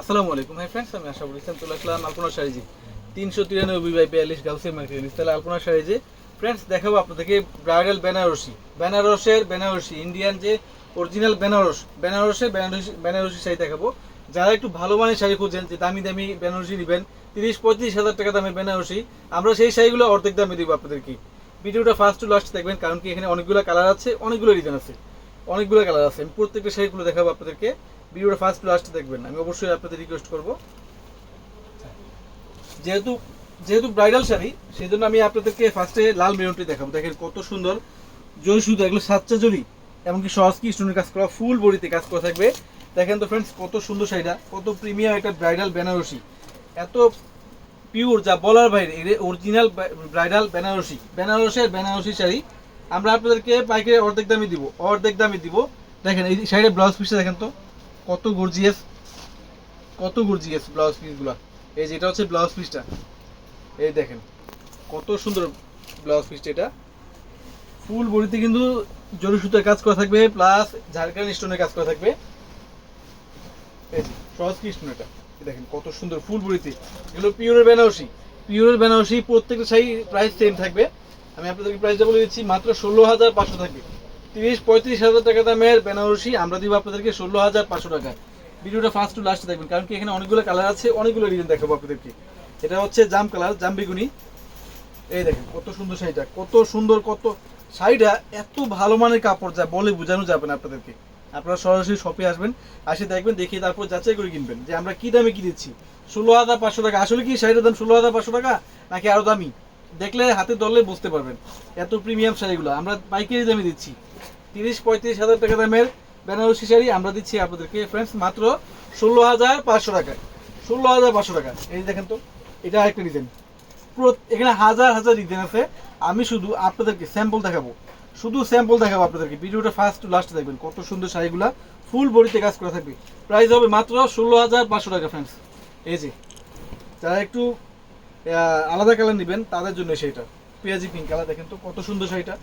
আসসালামু আলাইকুম। Hi friends আমি আশা করি চলে আলপনা শাড়িজি তিনশো তিরানব্বই বাই বিয়াল্লিশ গাউসের মার্কেট তাহলে আলপনা শাড়িজি ফ্রেন্ডস দেখাবো আপনাদেরকে ব্রাইডাল বেনারসি বেনারসের বেনারসি ইন্ডিয়ান যে অরিজিনাল বেনারস বেনারসের বেনারসি বেনারসি শাড়ি দেখাবো। যারা একটু ভালো মানের শাড়ি খুঁজছেন যে দামি দামি বেনারসি নেবেন, তিরিশ, পঁয়ত্রিশ হাজার টাকা দামের বেনারসি আমরা সেই শাড়িগুলো অর্ধেক দামে দিব আপনাদেরকে। ভিডিওটা ফার্স্ট টু লাস্ট দেখবেন, কারণ কি এখানে অনেকগুলো কালার আছে, অনেকগুলো ডিজাইন আছে। অনেকগুলো কালার আছে। আমি প্রত্যেকটা শাড়িগুলো দেখাবো আপনাদেরকে। ভিডিওটা ফার্স্ট টু লাস্ট দেখবেন। আমি অবশ্যই আপনাদের রিকোয়েস্ট করব। যেহেতু যেহেতু ব্রাইডাল শাড়ি সেই জন্য আমি আপনাদেরকে ফার্স্টে লাল মেরুনটি দেখাবো। দেখেন কত সুন্দর জরি শুধু এগুলো সাতটা জরি, এমনকি সহজ কি স্টোনের কাজ করা ফুল বডিতে কাজ করা থাকবে। দেখেন তো ফ্রেন্ডস কত সুন্দর শাড়িটা, কত প্রিমিয়াম একটা ব্রাইডাল বেনারসি। এত পিওর যা বলার বাইরে অরিজিনাল ব্রাইডাল বেনারসি। বেনারসের বেনারসি শাড়ি, আমরা আপনাদেরকে পাইকারি অর্ধেক দামে দিব, অর্ধেক দামে দিব। দেখেন এই শাড়ির ব্লাউজ পিসটা দেখেন তো। কত গর্জিয়াস কত গর্জিয়াস ব্লাউজ পিসগুলো এই যে এটা হচ্ছে ব্লাউজ পিসটা এই দেখেন, কত সুন্দর ব্লাউজ পিসটা এটা। ফুল বডিতে কিন্তু জরি সুতার কাজ করা থাকবে প্লাস ঝাড়খান্ড স্টোনের কাজ করা থাকবে। এই যে, সহজ স্টোন এটা? দেখেন, কত সুন্দর ফুল বডিতে। এগুলো পিওরের বেনারসি। পিওরের বেনারসি প্রত্যেকটা শাড়ি প্রাইস সেম থাকবে। আমি আপনাদেরকে প্রাইসটা বলে দিচ্ছি, মাত্র ষোলো হাজার পাঁচশো থাকবে। তিরিশ, পঁয়ত্রিশ হাজার টাকা দামের বেনারসি, আমরা দিব আপনাদেরকে ষোলো হাজার পাঁচশো টাকা। ভিডিওটা ফার্স্ট টু লাস্ট দেখবেন, কারণ কি এখানে অনেকগুলো কালার আছে, অনেকগুলো ডিজাইন দেখাবো আপনাদেরকে। এটা হচ্ছে জাম কালার জাম বেগুনি। এই দেখেন, কত সুন্দর শাড়িটা, কত সুন্দর, কত শাড়িটা এত ভালো মানের কাপড় যা বলে বোঝানো যাবে না আপনাদেরকে। আপনারা সরাসরি শপে আসবেন, আসে দেখবেন, দেখে তারপর যাচাই করে কিনবেন যে আমরা কি দামে কি দিচ্ছি। ষোলো হাজার পাঁচশো টাকা, আসলে কি শাড়িটার দাম ষোলো হাজার পাঁচশো টাকা? নাকি আরও দামি? দেখলে হাতে ধরলে বুঝতে পারবেন। এত প্রিমিয়াম শাড়িগুলো, আমরা পাইকারি দামে দিচ্ছি। তিরিশ, পঁয়ত্রিশ হাজার টাকা দামের বেনারসি শাড়ি আমরা দিচ্ছি আপনাদেরকে ফ্রেন্ডস মাত্র ষোলো হাজার পাঁচশো টাকা ষোলো হাজার পাঁচশো টাকা। এই দেখেন তো, এটা আরেকটা ডিজাইন এখানে হাজার হাজার ডিজাইন আছে। আমি শুধু আপনাদেরকে স্যাম্পল দেখাবো। শুধু স্যাম্পল দেখাবো আপনাদেরকে। ভিডিওটা ফার্স্ট টু লাস্ট দেখবেন। কত সুন্দর শাড়িগুলা ফুল বডিতে কাজ করা থাকবে। প্রাইস হবে মাত্র ষোলো হাজার পাঁচশো টাকা ফ্রেন্ডস এই যে, যারা একটু আলাদা কালার নেবেন, তাদের জন্য সেইটা পেঁয়াজি পিঙ্ক কালার দেখেন তো, কত সুন্দর শাড়িটা।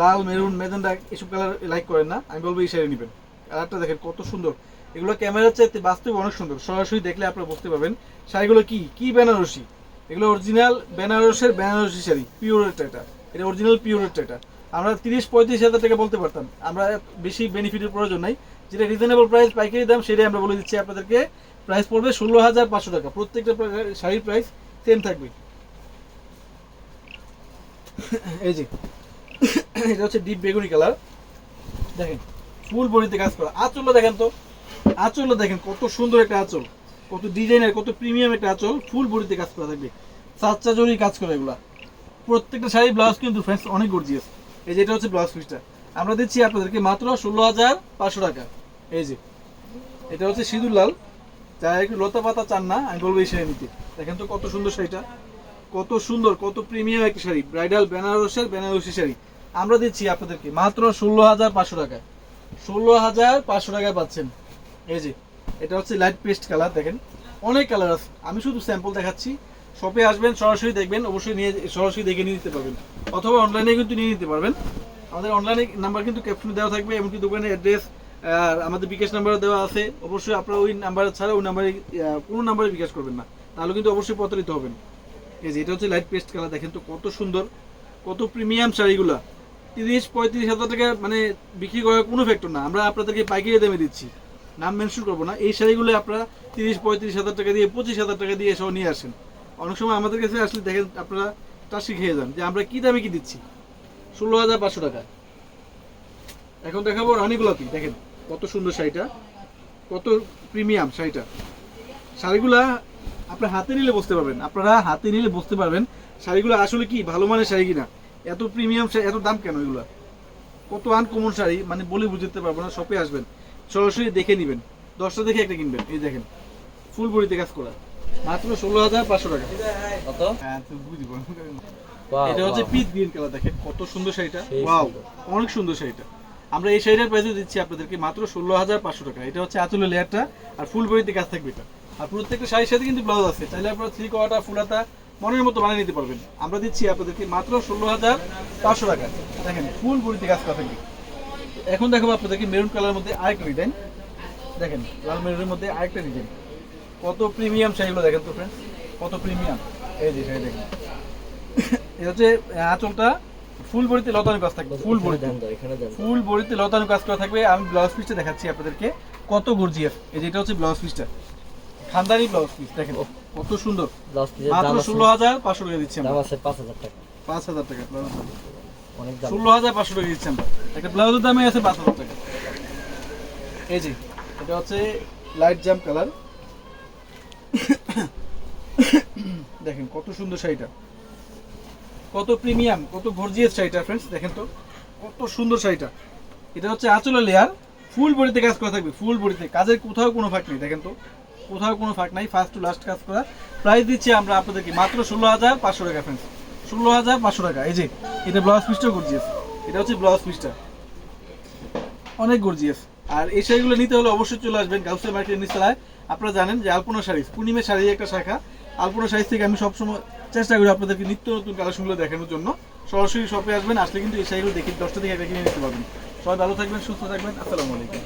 লাল, মেরুন মেজেন্ডা এসব কালার লাইক করেন না, আমি বলব এই শাড়ি নেবেন। কালারটা দেখেন কত সুন্দর। এগুলো ক্যামেরার চাইতে বাস্তবে অনেক সুন্দর। সরাসরি দেখলে আপনারা বুঝতে পারবেন শাড়িগুলো কি কি বেনারসি? এগুলো অরিজিনাল বেনারসের বেনারসি শাড়ি পিওরেরটা এটা এটা অরিজিনাল পিওরেরটা এটা আমরা তিরিশ, পঁয়ত্রিশ হাজার টাকা বলতে পারতাম। আমরা বেশি বেনিফিটের প্রয়োজন নাই। যেটা রিজনেবল প্রাইস পাইকারি দাম, সেটাই আমরা বলে দিচ্ছি আপনাদেরকে। প্রাইস পড়বে ষোলো হাজার পাঁচশো টাকা। প্রত্যেকটা শাড়ির প্রাইস সেম থাকবে। এই যে, এটা হচ্ছে ডিপ বেগুনি কালার দেখেন, ফুল বডিতে কাজ করা। আঁচলটা দেখেন তো। আঁচলটা দেখেন, কত সুন্দর একটা আঁচল। কত ডিজাইনের, কত প্রিমিয়াম একটা আঁচল। ফুল বডিতে কাজ করা থাকবে। সাতটা জরি কাজ করে এগুলা। প্রত্যেকটা শাড়ি ব্লাউজ কিন্তু ফ্রেন্ডস অনেক গর্জিয়াস এই যে এটা হচ্ছে ব্লাউজ পিসটা আমরা দিচ্ছি আপনাদেরকে মাত্র ষোলো হাজার পাঁচশো টাকা। এই যে, এটা হচ্ছে সিঁদুর লাল। যারা একটু লতা পাতা চান না, আমি বলব এই শাড়ি নিতে। দেখেন তো কত সুন্দর শাড়িটা। কত সুন্দর, কত প্রিমিয়াম একটা শাড়ি। ব্রাইডাল বেনারসের বেনারসি শাড়ি। আমরা দিচ্ছি আপনাদেরকে মাত্র ষোলো হাজার পাঁচশো টাকা। ষোলো হাজার পাঁচশো টাকায় পাচ্ছেন। এই যে, এটা হচ্ছে লাইট পেস্ট কালার দেখেন। অনেক কালার আছে। আমি শুধু স্যাম্পল দেখাচ্ছি। শপে আসবেন, সরাসরি দেখবেন, অবশ্যই নিয়ে, সরাসরি দেখে নিয়ে নিতে পারবেন। অথবা অনলাইনে কিন্তু নিয়ে নিতে পারবেন। আমাদের অনলাইনে নাম্বার কিন্তু ক্যাপশনে দেওয়া থাকবে, এমনকি দোকানের অ্যাড্রেস আর আমাদের বিকাশ নাম্বারও দেওয়া আছে। অবশ্যই আপনারা ওই নাম্বার ছাড়া ওই নাম্বারে কোনো নাম্বারে বিকাশ করবেন না। তাহলে কিন্তু অবশ্যই প্রতারিত হবেন। এই যে, এটা হচ্ছে লাইট পেস্ট কালার দেখেন তো কত সুন্দর, কত প্রিমিয়াম শাড়িগুলা তিরিশ, পঁয়ত্রিশ হাজার টাকা মানে বিক্রি করার কোনো ফ্যাক্টর না। আমরা আপনাদেরকে পাইকারি দামে দিচ্ছি। নাম মেনশন করব না। এই শাড়িগুলো আপনারা তিরিশ, পঁয়ত্রিশ হাজার টাকা দিয়ে, পঁচিশ হাজার টাকা দিয়ে এসব নিয়ে আসেন। অনেক সময় আমাদের কাছে আসলে দেখেন আপনারা টাসি খেয়ে যান যে আমরা কি দামে কি দিচ্ছি। ষোলো হাজার পাঁচশো টাকা এখন দেখাবো রানী দেখেন কত সুন্দর শাড়িটা, কত প্রিমিয়াম শাড়িটা। শাড়িগুলা আপনার হাতে নিলে বুঝতে পারবেন, আপনারা হাতে নিলে বুঝতে পারবেন শাড়িগুলো আসলে কি, ভালো মানের শাড়ি কিনা। এত প্রিমিয়াম এত দাম কেন এগুলো? কত আনকমন শাড়ি মানে বলে বুঝতে পারব না শপে আসবেন। সরাসরি দেখে নেবেন, দশটা দেখে একটা কিনবেন, এই দেখেন, ফুল বড়িতে কাজ করা। মাত্র ষোলো হাজার পাঁচশো টাকা। কত? হ্যাঁ বুঝব। এটা হচ্ছে বাহ। পিচ গ্রিন কালার দেখেন কত সুন্দর শাড়িটা। ওয়াও অনেক সুন্দর শাড়িটা। আমরা এই শাড়িটার প্রাইসে দিচ্ছি আপনাদেরকে মাত্র ষোলো হাজার পাঁচশো টাকা। এটা হচ্ছে আঁচলের লেয়ারটা আর ফুল বড়িতে কাজ থাকবে এটা। আর প্রত্যেকটা শাড়ির সাথে কিন্তু ব্লাউজ আছে। চাইলে আপনারা থ্রি কোয়াটা ফুলাতা মনের মতো বানিয়ে নিতে পারবেন। আমরা দিচ্ছি আপনাদেরকে মাত্র ষোলো হাজার পাঁচশো টাকা। দেখেন ফুল বড়িতে কাজ করা থাকবে। এখন দেখো আপনাদেরকে মেরুন কালার মধ্যে আরেকটা ডিজাইন দেখেন লাল মেরুনের মধ্যে আরেকটা ডিজাইন কত প্রিমিয়াম শাড়িগুলো দেখেন তো ফ্রেন্ডস কত প্রিমিয়াম এই যে শাড়ি দেখেন। এটা হচ্ছে আঁচলটা ফুল বড়িতে লতানো কাজ থাকবে ফুল বড়িতে ফুল বড়িতে লতানো কাজ করা থাকবে। আমি ব্লাউজ পিসটা দেখাচ্ছি আপনাদেরকে। কত গর্জিয়াস এই যেটা হচ্ছে ব্লাউজ পিসটা খানদানি ব্লাউজ পিস দেখেন। কত সুন্দর। ব্লাউজ মাত্র ষোলো হাজার পাঁচশো টাকা দিচ্ছি দাম আমরা আছে পাঁচ হাজার টাকা। পাঁচ হাজার টাকা ব্লাউজ অনেক দাম। ষোলো হাজার পাঁচশো টাকা দিচ্ছি আমরা। একটা ব্লাউজের দামে আছে পাঁচ হাজার টাকা। এই যে এটা হচ্ছে লাইট জাম্প কালার দেখেন কত সুন্দর শাড়িটা। কত প্রিমিয়াম, কত গর্জিয়াস শাড়িটা ফ্রেন্ডস দেখেন তো। কত সুন্দর শাড়িটা। এটা হচ্ছে আঁচলের লেয়ার ফুল বডিতে কাজ করা থাকবে ফুল বডিতে কাজের কোথাও কোনো ফাঁক নেই, দেখেন তো। কোথাও কোনো ফাঁক নাই ফার্স্ট টু লাস্ট কাজ করা। প্রাইস দিচ্ছি আমরা আপনাদেরকে মাত্র ষোলো হাজার পাঁচশো টাকা ফ্রেন্ডস ষোলো হাজার পাঁচশো টাকা, এই যে, এটা ব্লাউজ পিসটাও গর্জিয়াস এটা হচ্ছে ব্লাউজ পিসটা অনেক গর্জিয়াস আর এই শাড়িগুলো নিতে হলে অবশ্যই চলে আসবেন গাউসিয়া মার্কেটের নিচতলায়। আপনারা জানেন যে আলপনা শাড়ি পূর্ণিমের শাড়ি একটা শাখা। আলপনা শাড়ি থেকে আমি সবসময় চেষ্টা করি আপনাদেরকে নিত্য নতুন কালেকশনগুলো দেখানোর জন্য। সরাসরি শপে আসবেন, আসলে কিন্তু এই শাড়িগুলো দেখি দশটা থেকে একটা কিনে নিতে পারবেন। সবাই ভালো থাকবেন, সুস্থ থাকবেন, আসসালামু আলাইকুম।